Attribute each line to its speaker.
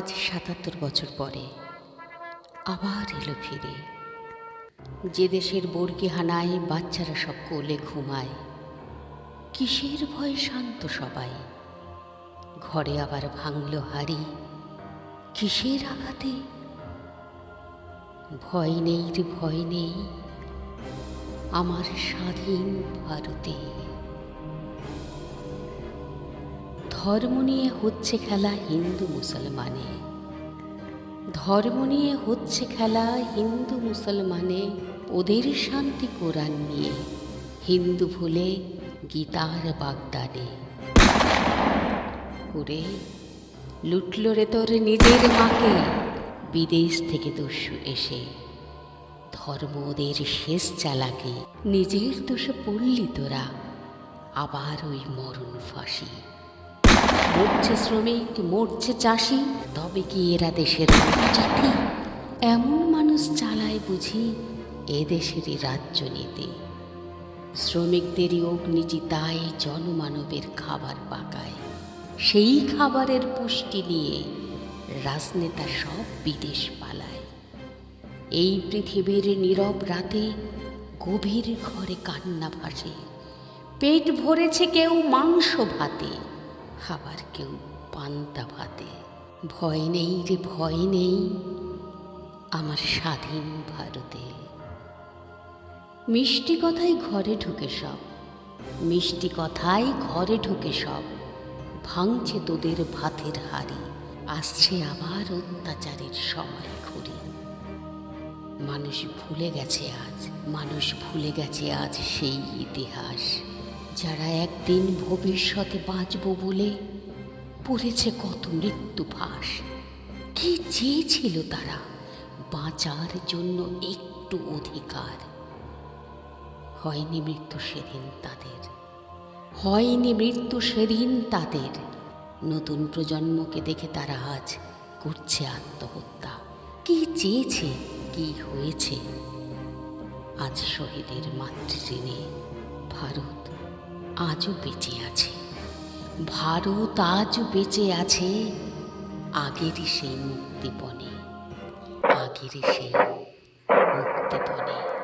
Speaker 1: সাতাত্তর বছর পরে আবার এলো ফিরে। যে দেশের বর্গি হানায় বাচ্চারা সব কোলে ঘুমায়, কিসের ভয়ে শান্ত সবাই? ঘরে আবার ভাঙল হাড়ি, কিসের আঘাতে? ভয় নেই রে, ভয় নেই, আমার স্বাধীন ভারতে। ধর্ম নিয়ে হচ্ছে খেলা হিন্দু মুসলমানে। ধর্ম নিয়ে হচ্ছে খেলা হিন্দু মুসলমানে, ওদের শান্তি কোরআন নিয়ে, হিন্দু ভুলে গীতার বাগদানে। করে লুটল রে তোর নিজের মাকে, বিদেশ থেকে দস্যু এসে। ধর্ম ওদের শেষ চালাকে, নিজের দোষে পড়লি তোরা, আবার ওই মরণ ফাঁসি। মরছে শ্রমিক, মরছে চাষি, তবে কি এরা দেশের জাতি এমন মানুষ চালায় বুঝি এ দেশেরই রাজ্য নিতে শ্রমিকদেরই অগ্নিচিতায় জনমানবের খাবার পাকায়। সেই খাবারের পুষ্টি নিয়ে রাজনেতা সব বিদেশ পালায়। এই পৃথিবীর নীরব রাতে গভীর ঘরে কান্না ভাসে। পেট ভরেছে কেউ মাংস ভাতে। আবার কেউ পান্তা ভাতে। ভয় নেই রে, ভয় নেই আমার স্বাধীন ভারতে। মিষ্টি কথাই ঘরে ঢুকে সব, মিষ্টি কথাই ঘরে ঢুকে সব। ভাঙছে তোদের ভাতের হাড়ি, আসছে আবার অত্যাচারের সময় ঘুরে মানুষ ভুলে গেছে আজ, মানুষ ভুলে গেছে আজ সেই ইতিহাস। যারা একদিন ভবিষ্যতে বাঁচব বলে পড়েছে কত মৃত্যু ফাঁস, কি চেয়েছিল তারা বাঁচার জন্য একটু অধিকার? হয়নি মৃত্যু সেদিন তাদের, হয়নি মৃত্যু সেদিন তাদের। নতুন প্রজন্মকে দেখে তারা আজ করছে আত্মহত্যা। কি চেয়েছে, কি হয়েছে? আজ শহীদের মাতৃঋণে ভারত আজও বেঁচে আছে। ভারত আজও বেঁচে আছে। আগেরই সেই মুক্তিপণে। আগেরই সেই মুক্তিপণে।